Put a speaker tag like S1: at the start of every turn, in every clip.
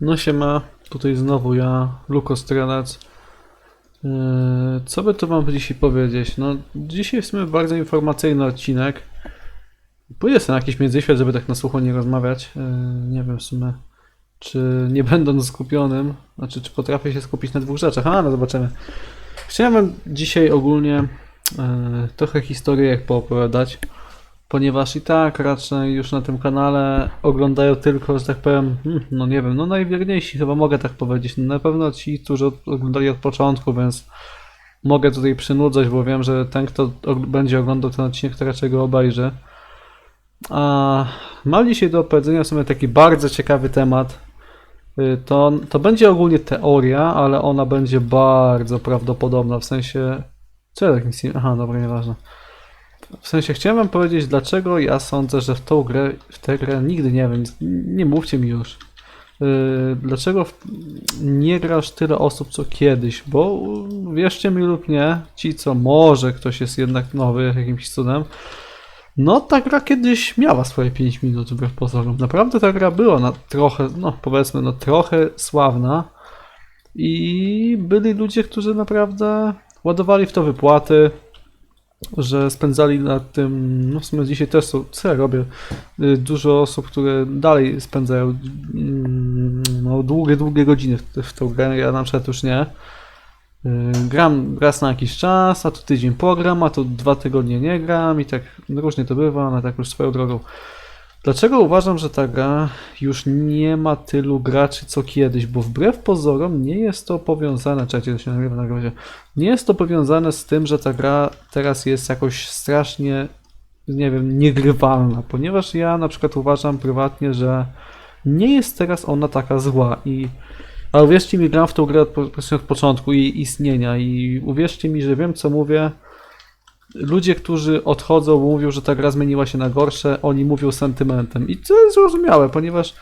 S1: No się ma, tutaj znowu ja, Luko Strelec. Yy, Co by tu wam dzisiaj powiedzieć? No, dzisiaj w sumie bardzo informacyjny odcinek. Pójdę sobie na jakiś międzyświat, żeby tak na słucho nie rozmawiać. Yy, Nie wiem w sumie, czy nie będąc skupionym, znaczy czy potrafię się skupić na dwóch rzeczach. A, no zobaczymy. Chciałem dzisiaj ogólnie yy, trochę historyjek poopowiadać ponieważ i tak raczej już na tym kanale oglądają tylko, że tak powiem, hmm, no nie wiem, no najwierniejsi chyba mogę tak powiedzieć. No na pewno ci, którzy oglądali od początku, więc mogę tutaj przynudzać, bo wiem, że ten, kto będzie oglądał ten odcinek, to raczej go obejrzy. A mam dzisiaj do opowiedzenia w sumie taki bardzo ciekawy temat. Y, To, to będzie ogólnie teoria, ale ona będzie bardzo prawdopodobna, w sensie... Co ja tak nic nie... Aha, dobra, nieważne. W sensie chciałem wam powiedzieć, dlaczego ja sądzę, że w tą grę, w tę grę nigdy nie wiem, nie mówcie mi już. Yy, dlaczego nie grasz tyle osób co kiedyś? Bo yy, wierzcie mi lub nie, ci co może ktoś jest jednak nowy jakimś cudem, no ta gra kiedyś miała swoje 5 minut wbrew pozorom. Naprawdę ta gra była na trochę, no powiedzmy, no trochę sławna i byli ludzie, którzy naprawdę ładowali w to wypłaty, że spędzali na tym, no w sumie dzisiaj też są, co ja robię, Y, dużo osób, które dalej spędzają mm, no, długie, długie godziny w, w tą grę, ja na przykład już nie. Y, Gram raz na jakiś czas, a tu tydzień pogram, a tu dwa tygodnie nie gram i tak różnie to bywa, ale tak już swoją drogą. Dlaczego uważam, że ta gra już nie ma tylu graczy co kiedyś? Bo wbrew pozorom nie jest to powiązane, czekajcie, to się nagrywa na razie. Nie jest to powiązane z tym, że ta gra teraz jest jakoś strasznie, nie wiem, niegrywalna, ponieważ ja na przykład uważam prywatnie, że nie jest teraz ona taka zła i ale uwierzcie mi, gram w tą grę od, od początku jej istnienia i uwierzcie mi, że wiem co mówię. Ludzie, którzy odchodzą, mówią, że ta gra zmieniła się na gorsze, oni mówią sentymentem. I to jest zrozumiałe, ponieważ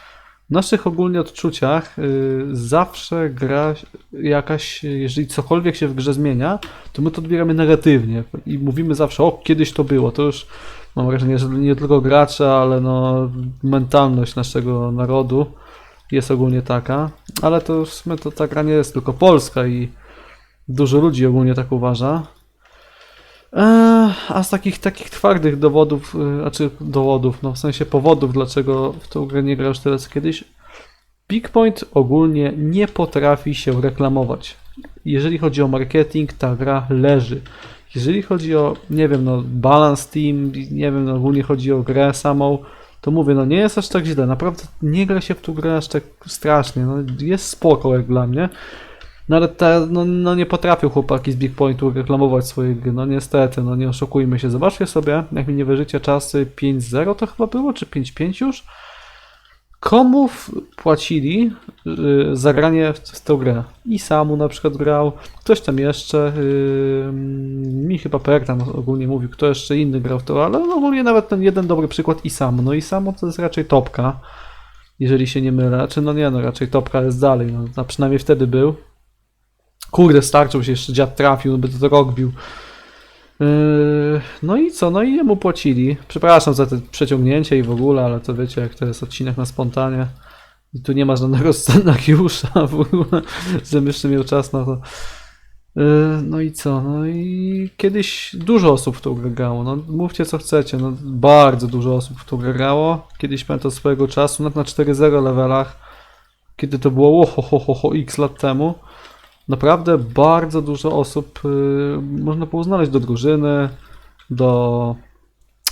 S1: w naszych ogólnie odczuciach y, zawsze gra jakaś, jeżeli cokolwiek się w grze zmienia, to my to odbieramy negatywnie i mówimy zawsze, o kiedyś to było, to już mam wrażenie, że nie tylko gracze, ale no mentalność naszego narodu jest ogólnie taka, ale to w sumie to ta gra nie jest tylko polska i dużo ludzi ogólnie tak uważa. A z takich takich twardych dowodów, y, znaczy dowodów, no w sensie powodów, dlaczego w tą grę nie gra już co kiedyś, Peakpoint ogólnie nie potrafi się reklamować. Jeżeli chodzi o marketing, ta gra leży. Jeżeli chodzi o, nie wiem, no balans team, nie wiem, no ogólnie chodzi o grę samą, to mówię, no nie jest aż tak źle. Naprawdę nie gra się w tą grę aż tak strasznie. No, jest spoko jak dla mnie. No ale te, no, no nie potrafią chłopaki z Big Pointu reklamować swojej gry. No niestety, no nie oszukujmy się. Zobaczcie sobie, jak mi nie wierzycie, czasy 5.0 to chyba było, czy 5.5 już? Komu płacili y, za granie w, w tę grę? I Samu na przykład grał, ktoś tam jeszcze, y, mi chyba Per tam ogólnie mówił, kto jeszcze inny grał w to, ale no, ogólnie nawet ten jeden dobry przykład i Samu. No i Samu to jest raczej topka, jeżeli się nie mylę. Czy no nie, no raczej topka jest dalej, no, a przynajmniej wtedy był. Kurde, starczył się jeszcze dziad trafił, by to rok bił. Yy, No i co? No i jemu płacili. Przepraszam za te przeciągnięcie i w ogóle, ale to wiecie, jak to jest odcinek na spontanie. I tu nie ma żadnego scenariusza w ogóle, żebym jeszcze miał czas na to. Yy, No i co? No i kiedyś dużo osób w grę grało. No mówcie co chcecie. No bardzo dużo osób w grę grało. Kiedyś pamiętam swojego czasu, nawet na 4.0 levelach, kiedy to było ho, ho, ho, ho, x lat temu. Naprawdę bardzo dużo osób y, można było znaleźć do drużyny, do,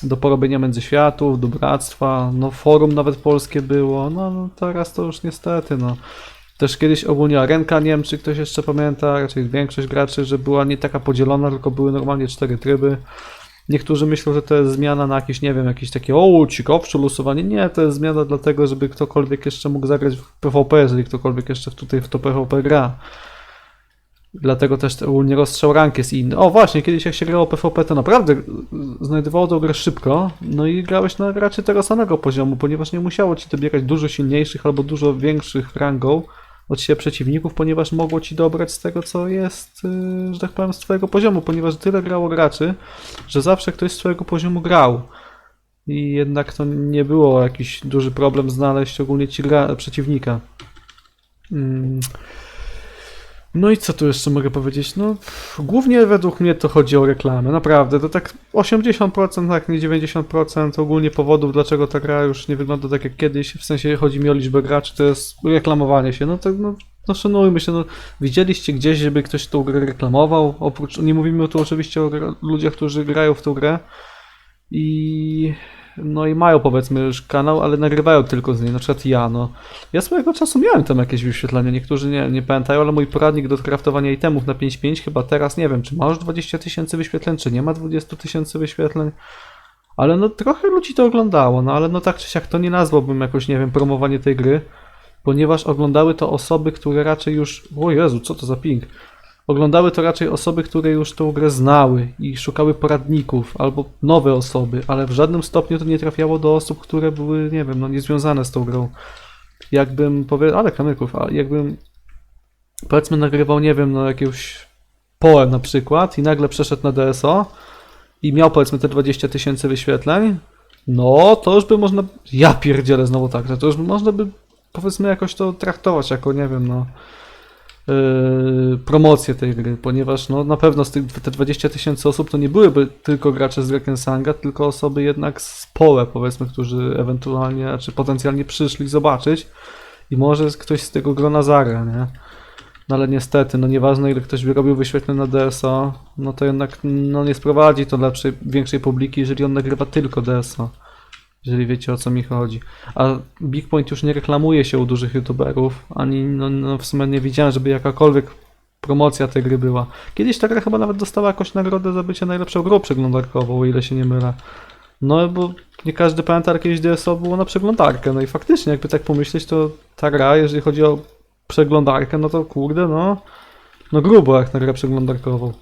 S1: do porobienia międzyświatów, do bractwa, no forum nawet polskie było, no, no teraz to już niestety, no. Też kiedyś ogólnie Arenka, nie wiem czy ktoś jeszcze pamięta, raczej większość graczy, że była nie taka podzielona, tylko były normalnie cztery tryby. Niektórzy myślą, że to jest zmiana na jakieś, nie wiem, jakieś takie, o, ciekawsze losowanie. Nie, to jest zmiana dlatego, żeby ktokolwiek jeszcze mógł zagrać w PvP, jeżeli ktokolwiek jeszcze tutaj w to PvP gra. Dlatego też ogólnie rozstrzał rank jest inny. O właśnie, kiedyś jak się grało PvP, to naprawdę znajdowało tą grę szybko, no i grałeś na graczy tego samego poziomu, ponieważ nie musiało ci dobierać dużo silniejszych albo dużo większych rangą od siebie przeciwników, ponieważ mogło ci dobrać z tego, co jest, y, że tak powiem, z twojego poziomu, ponieważ tyle grało graczy, że zawsze ktoś z twojego poziomu grał. I jednak to nie było jakiś duży problem znaleźć ogólnie ci gra przeciwnika. Mm. No i co tu jeszcze mogę powiedzieć? No, pff, głównie według mnie to chodzi o reklamę, naprawdę. To tak 80%, tak nie 90% ogólnie powodów, dlaczego ta gra już nie wygląda tak jak kiedyś, w sensie chodzi mi o liczbę graczy, to jest reklamowanie się. No tak, no, no szanujmy się, no widzieliście gdzieś, żeby ktoś tą grę reklamował? Oprócz, nie mówimy tu oczywiście o ludziach, którzy grają w tą grę i no i mają powiedzmy już kanał, ale nagrywają tylko z niej, na przykład ja, no. Ja swojego czasu miałem tam jakieś wyświetlenia, niektórzy nie, nie pamiętają, ale mój poradnik do kraftowania itemów na 5.5 chyba teraz, nie wiem, czy ma już 20 tysięcy wyświetleń, czy nie ma 20 tysięcy wyświetleń. Ale no trochę ludzi to oglądało, no ale no tak czy siak to nie nazwałbym jakoś, nie wiem, promowanie tej gry, ponieważ oglądały to osoby, które raczej już, o Jezu, co to za ping, Oglądały to raczej osoby, które już tą grę znały i szukały poradników, albo nowe osoby, ale w żadnym stopniu to nie trafiało do osób, które były, nie wiem, no niezwiązane z tą grą. Jakbym powiedział, ale kamyków, jakbym powiedzmy nagrywał, nie wiem, no jakiegoś Poe na przykład i nagle przeszedł na DSO i miał powiedzmy te 20 tysięcy wyświetleń, no to już by można, ja pierdzielę znowu tak, to już można by powiedzmy jakoś to traktować jako, nie wiem, no promocję tej gry, ponieważ no, na pewno z tych te 20 tysięcy osób to nie byłyby tylko gracze z Drakensanga, tylko osoby jednak z pole, powiedzmy, którzy ewentualnie, czy potencjalnie przyszli zobaczyć i może ktoś z tego grona zagra, nie? No ale niestety, no nieważne ile ktoś by robił wyświetleń na DSO, no to jednak no, nie sprowadzi to lepszej, większej publiki, jeżeli on nagrywa tylko DSO. Jeżeli wiecie o co mi chodzi. A Big Point już nie reklamuje się u dużych youtuberów, ani no, no w sumie nie widziałem, żeby jakakolwiek promocja tej gry była. Kiedyś ta gra chyba nawet dostała jakąś nagrodę za bycie najlepszą grą przeglądarkową, o ile się nie mylę. No bo nie każdy pamięta, kiedyś DSO było na przeglądarkę. No i faktycznie, jakby tak pomyśleć, to ta gra, jeżeli chodzi o przeglądarkę, no to kurde, no, no grubo jak na grę przeglądarkową.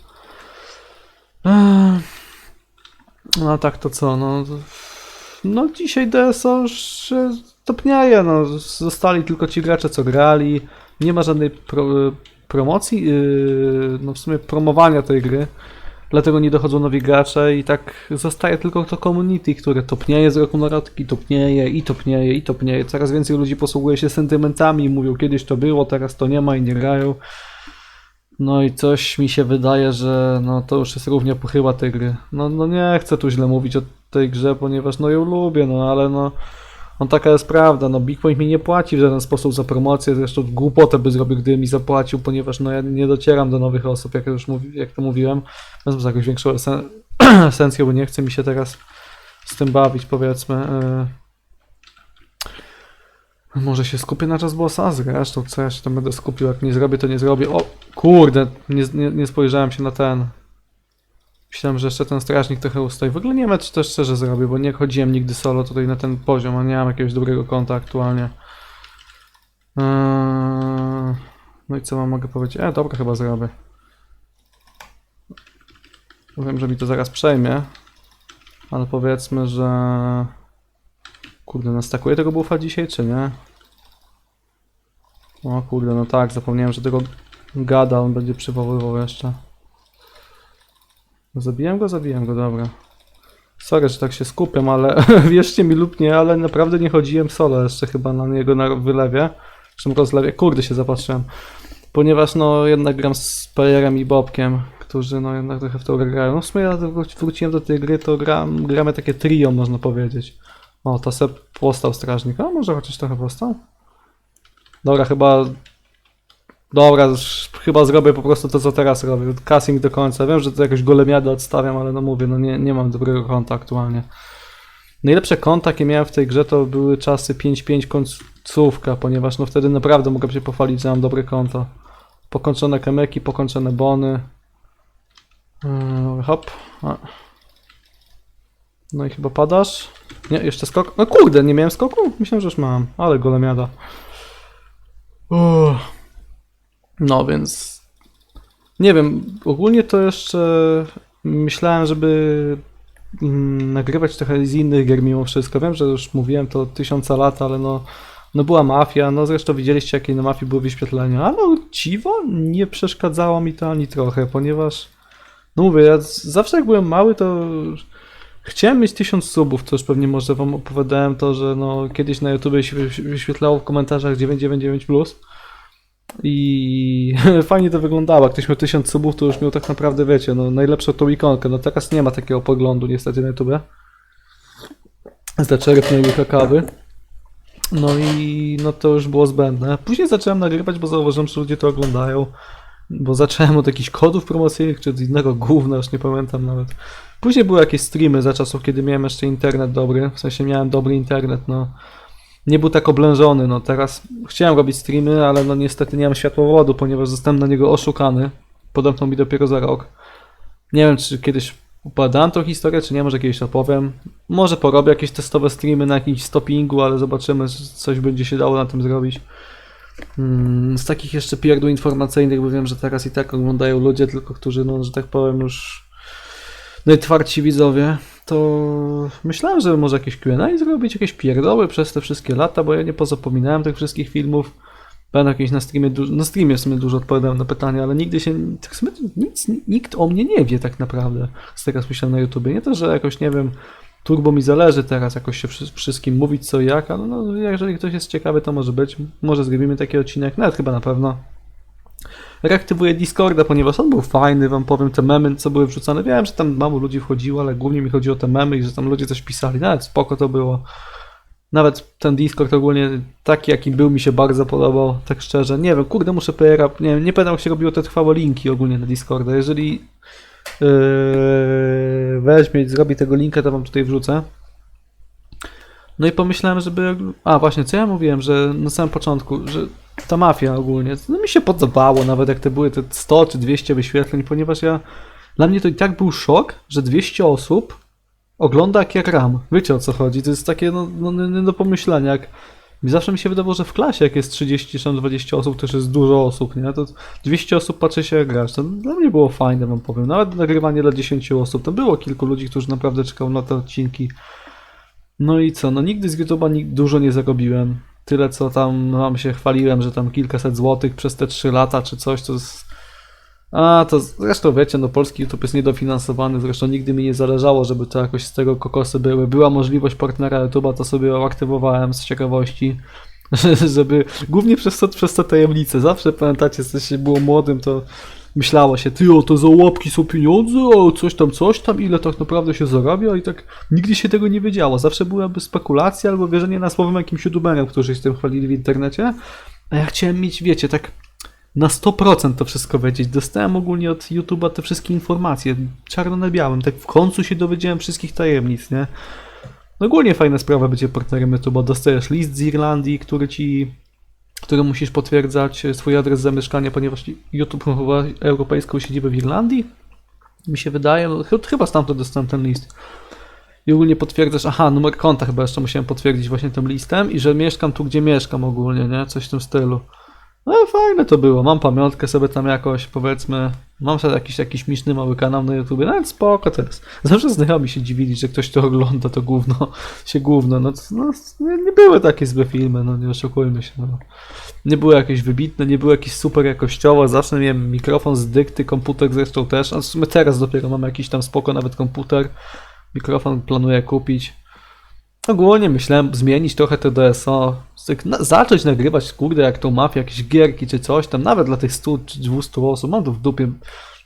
S1: No a tak to co, no... No dzisiaj DSO się topnieje, no zostali tylko ci gracze co grali, nie ma żadnej pro, promocji, yy, no w sumie promowania tej gry, dlatego nie dochodzą nowi gracze i tak zostaje tylko to community, które topnieje z roku na rok i topnieje, i topnieje, i topnieje. Coraz więcej ludzi posługuje się sentymentami mówią kiedyś to było, teraz to nie ma i nie grają. No i coś mi się wydaje, że no to już jest równie pochyła tej gry. No, no nie chcę tu źle mówić o tej grze, ponieważ no ją lubię, no ale no on taka jest prawda, no Big Point mi nie płaci w żaden sposób za promocję, zresztą głupotę by zrobił, gdyby mi zapłacił, ponieważ no ja nie docieram do nowych osób, jak już mówi, jak to mówiłem, wezmę za jakąś większą esen esencję, bo nie chce mi się teraz z tym bawić, powiedzmy. Yy. Może się skupię na czas bossa, zresztą co ja się tam będę skupił, jak nie zrobię, to nie zrobię. O, kurde, nie, nie, nie spojrzałem się na ten. Myślałem, że jeszcze ten strażnik trochę ustaje. W ogóle nie wiem, czy to szczerze zrobię, bo nie chodziłem nigdy solo tutaj na ten poziom, a nie mam jakiegoś dobrego konta aktualnie. Eee, No i co wam mogę powiedzieć? E, dobra, chyba zrobię. Wiem, że mi to zaraz przejmie, ale powiedzmy, że... Kurde, nastakuję tego buffa dzisiaj, czy nie? O kurde, no tak, zapomniałem, że tego gada on będzie przywoływał jeszcze. Zabiłem go, zabiłem go, dobra. Sorry, że tak się skupiam, ale wierzcie mi lub nie, ale naprawdę nie chodziłem solo jeszcze chyba na niego na wylewie. Czym rozlewie, kurde się zapatrzyłem. Ponieważ no jednak gram z Playerem i Bobkiem, którzy no jednak trochę w grę grają. No w sumie ja wró- wróciłem do tej gry, to gram, gramy takie trio można powiedzieć. O, to se postał strażnik. A może chociaż trochę postał? Dobra, chyba Dobra, chyba zrobię po prostu to, co teraz robię. Casting do końca. Wiem, że to jakoś golemiadę odstawiam, ale no mówię, no nie, nie mam dobrego konta aktualnie. Najlepsze konta, jakie miałem w tej grze, to były czasy 5-5 końcówka, ponieważ no wtedy naprawdę mogłem się pochwalić, że mam dobre konto. Pokończone kemeki, pokończone bony. Yy, hop. A. No i chyba padasz. Nie, jeszcze skok. No kurde, nie miałem skoku? Myślałem, że już mam, ale golemiada. Uff. No więc nie wiem, ogólnie to jeszcze myślałem, żeby mm, nagrywać trochę z innych gier mimo wszystko. Wiem, że już mówiłem to tysiąca lat, ale no, no była mafia, no zresztą widzieliście jakie na mafii były wyświetlenia, ale no, dziwo nie przeszkadzało mi to ani trochę, ponieważ no mówię, ja zawsze jak byłem mały, to chciałem mieć tysiąc subów, to już pewnie może wam opowiadałem to, że no kiedyś na YouTube się wyś- wyświetlało w komentarzach 999+. I fajnie to wyglądało. Ktoś miał 1000 subów, to już miał tak naprawdę, wiecie, no najlepszą tą ikonkę. No teraz nie ma takiego poglądu niestety na YouTube. Zaczerpnął łyka kawy. No i no to już było zbędne. Później zacząłem nagrywać, bo zauważyłem, że ludzie to oglądają. Bo zacząłem od jakichś kodów promocyjnych, czy od innego gówna, już nie pamiętam nawet. Później były jakieś streamy za czasów, kiedy miałem jeszcze internet dobry. W sensie miałem dobry internet, no. Nie był tak oblężony, no teraz chciałem robić streamy, ale no niestety nie mam światłowodu, ponieważ zostałem na niego oszukany. Podobno mi dopiero za rok. Nie wiem, czy kiedyś upadałem tą historię, czy nie, może kiedyś opowiem. Może porobię jakieś testowe streamy na jakimś stoppingu, ale zobaczymy, czy coś będzie się dało na tym zrobić. Mm, Z takich jeszcze pierdół informacyjnych, bo wiem, że teraz i tak oglądają ludzie, tylko którzy, no, że tak powiem, już najtwardsi widzowie, to myślałem, że może jakieś Q&A zrobić, jakieś pierdoły przez te wszystkie lata, bo ja nie pozapominałem tych wszystkich filmów. Będę jakieś na streamie, na streamie w sumie dużo odpowiadałem na pytania, ale nigdy się, tak sumie nic, nikt o mnie nie wie tak naprawdę, z tego co myślałem na YouTubie. Nie to, że jakoś, nie wiem, turbo mi zależy teraz jakoś się wszy- wszystkim mówić co i jak, ale no, jeżeli ktoś jest ciekawy, to może być, może zrobimy taki odcinek, nawet chyba na pewno. Reaktywuję Discorda, ponieważ on był fajny, wam powiem, te memy, co były wrzucane. Wiem, że tam mało ludzi wchodziło, ale głównie mi chodzi o te memy i że tam ludzie coś pisali. Nawet spoko to było. Nawet ten Discord ogólnie taki, jaki był, mi się bardzo podobał, tak szczerze. Nie wiem, kurde, muszę PR, nie nie pamiętam jak się robiło te trwałe linki ogólnie na Discorda. Jeżeli yy, weźmie i zrobi tego linka, to wam tutaj wrzucę. No i pomyślałem, żeby. A właśnie, co ja mówiłem, że na samym początku, że ta mafia ogólnie, no mi się podobało, nawet jak to były te 100 czy 200 wyświetleń, ponieważ ja. Dla mnie to i tak był szok, że 200 osób ogląda jak ja gram. Wiecie o co chodzi? To jest takie no, no, nie do pomyślenia. Jak... Zawsze mi się wydawało, że w klasie jak jest 30 czy tam 20 osób, to jest dużo osób, nie? To 200 osób patrzy się jak grasz. To dla mnie było fajne, wam powiem. Nawet nagrywanie dla 10 osób. To było kilku ludzi, którzy naprawdę czekają na te odcinki. No i co? No nigdy z YouTube'a dużo nie zarobiłem. Tyle co tam wam się chwaliłem, że tam kilkaset złotych przez te 3 lata czy coś, to. A, to zresztą wiecie, no polski YouTube jest niedofinansowany, zresztą nigdy mi nie zależało, żeby to jakoś z tego kokosy były. Była możliwość partnera YouTube'a, to sobie ją aktywowałem z ciekawości, żeby głównie przez to, przez te tajemnice. Zawsze pamiętacie, się było młodym, to myślało się, ty o, to za łapki są pieniądze, o, coś tam, coś tam, ile tak naprawdę się zarabia i tak nigdy się tego nie wiedziało. Zawsze byłaby spekulacja albo wierzenie na słowem jakimś youtuberem, którzy się tym chwalili w internecie, a ja chciałem mieć, wiecie, tak na 100% to wszystko wiedzieć. Dostałem ogólnie od YouTube'a te wszystkie informacje, czarno na białym, tak w końcu się dowiedziałem wszystkich tajemnic, nie? No ogólnie fajna sprawa bycie partnerem YouTube'a. Dostajesz list z Irlandii, który ci który musisz potwierdzać e, swój adres zamieszkania, ponieważ YouTube chyba europejską siedzibę w Irlandii. Mi się wydaje, no, ch- chyba stamtąd dostałem ten list. I ogólnie potwierdzasz, aha, numer konta chyba jeszcze musiałem potwierdzić właśnie tym listem i że mieszkam tu, gdzie mieszkam ogólnie, nie? Coś w tym stylu. No fajne to było, mam pamiątkę sobie tam jakoś, powiedzmy, mam sobie jakiś, jakiś miszny mały kanał na YouTubie, nawet spoko jest. Zawsze znajomi się dziwili, że ktoś to ogląda, to gówno, się gówno, no, no nie, nie były takie złe filmy, no nie oszukujmy się, no. Nie były jakieś wybitne, nie były jakieś super jakościowe, zawsze miałem mikrofon z dykty, komputer zresztą też, a w sumie teraz dopiero mam jakiś tam spoko nawet komputer, mikrofon planuję kupić. Ogólnie myślałem zmienić trochę to DSO, zacząć nagrywać, kurde, jak tą mafię, jakieś gierki czy coś tam, nawet dla tych 100 czy 200 osób, mam to w dupie.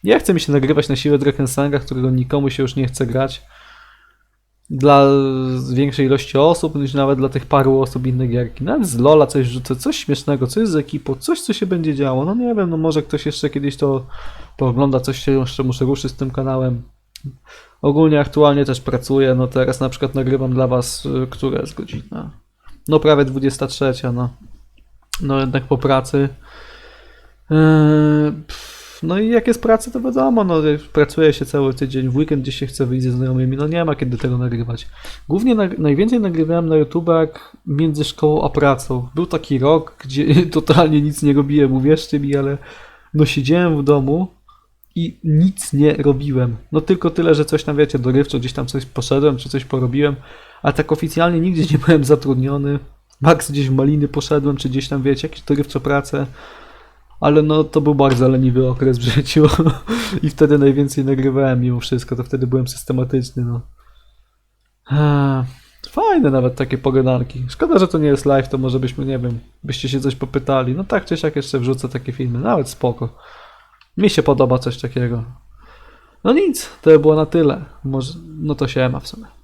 S1: Nie chce mi się nagrywać na siłę Drakensanga, którego nikomu się już nie chce grać. Dla większej ilości osób, niż nawet dla tych paru osób inne gierki. Nawet z Lola coś rzucę, coś śmiesznego, coś z ekipą, coś co się będzie działo. No nie wiem, no może ktoś jeszcze kiedyś to poogląda, coś się jeszcze muszę ruszyć z tym kanałem. Ogólnie aktualnie też pracuję, no teraz na przykład nagrywam dla was, y, która jest godzina? No prawie 23, no. No jednak po pracy. Yy, No i jak jest praca, to wiadomo, no pracuje się cały tydzień, w weekend gdzieś się chce wyjść ze znajomymi, no nie ma kiedy tego nagrywać. Głównie najwięcej nagrywałem na YouTube jak między szkołą a pracą. Był taki rok, gdzie totalnie nic nie robiłem, uwierzcie mi, ale no siedziałem w domu i nic nie robiłem. No tylko tyle, że coś tam wiecie, dorywczo gdzieś tam coś poszedłem, czy coś porobiłem, a tak oficjalnie nigdzie nie byłem zatrudniony. Max gdzieś w maliny poszedłem, czy gdzieś tam wiecie, jakieś dorywcze prace. Ale no to był bardzo leniwy okres w życiu i wtedy najwięcej nagrywałem mimo wszystko, to wtedy byłem systematyczny, no. Fajne nawet takie pogadanki. Szkoda, że to nie jest live, to może byśmy, nie wiem, byście się coś popytali. No tak czy siak jeszcze wrzucę takie filmy, nawet spoko. Mi się podoba coś takiego. No nic, to by było na tyle. Może, no to się ma w sumie.